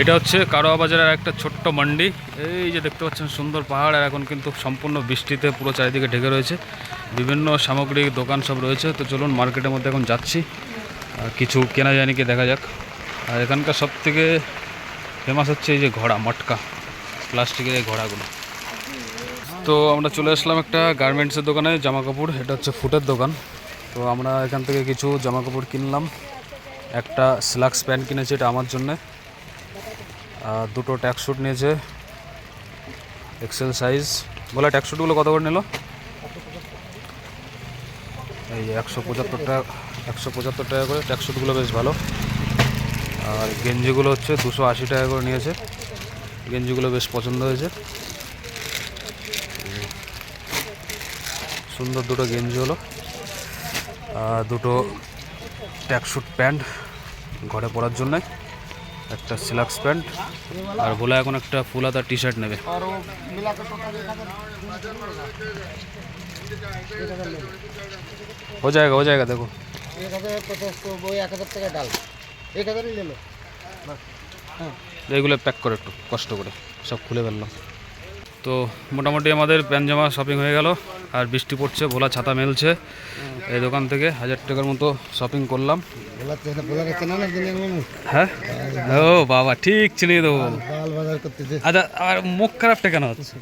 এটা হচ্ছে কারোয়া বাজারের একটা ছোট্ট মান্ডি। এই যে দেখতে পাচ্ছেন, সুন্দর পাহাড়, আর এখন কিন্তু সম্পূর্ণ বৃষ্টিতে পুরো চারিদিকে ঢেকে রয়েছে। বিভিন্ন সামগ্রিক দোকান সব রয়েছে। তো চলুন মার্কেটের মধ্যে এখন যাচ্ছি। কিছু কেনা যায় নাকি দেখা যাক। আর এখানকার সব থেকে ফেমাস হচ্ছে এই যে ঘোড়া, মটকা, প্লাস্টিকের এই ঘোড়াগুলো। তো আমরা চলে আসলাম একটা গার্মেন্টসের দোকানে জামা কাপড় এটা হচ্ছে ফুটের দোকান। তো আমরা এখান থেকে কিছু জামা কাপড় কিনলাম। একটা স্লাক্স প্যান্ট কিনেছি, এটা আমার জন্যে। দুটো ট্যাক্স স্যুট নিয়েছে এক্সেল সাইজ বলে ট্যাক্স স্যুটগুলো কত করে নিল? এই একশো পঁচাত্তর টাকা, একশো পঁচাত্তর টাকা করে ট্যাক্স স্যুটগুলো বেশ ভালো। আর গেঞ্জিগুলো হচ্ছে দুশো আশি টাকা করে নিয়েছে। গেঞ্জিগুলো বেশ পছন্দ হয়েছে। সুন্দর দুটো গেঞ্জি হলো। আর দুটো ট্যাক্সুট প্যান্ট ঘরে পরার জন্যে একটা সিলাক্স প্যান্ট আর বলে এখন একটা ফুল হাতা টি শার্ট নেবে हो जाएगा हो जाएगा देखो एक हजार पचास तो वो एक हजार টাকা ডাল এক হাজারই নিল এগুলো প্যাক করে একটু কষ্ট করে সব খুলে ফেললাম তো মোটামুটি আমাদের প্যান্ট জামা শপিং হয়ে গেল আর বৃষ্টি পড়ছে ভোলা ছাতা মেলছে। এই দোকান থেকে হাজার টাকার মতো শপিং করলাম। মানুষ হ্যাঁ? ও বাবা ঠিক চিনিয়ে দেবো। আচ্ছা আর মুখ খারাপটা কেন হচ্ছে?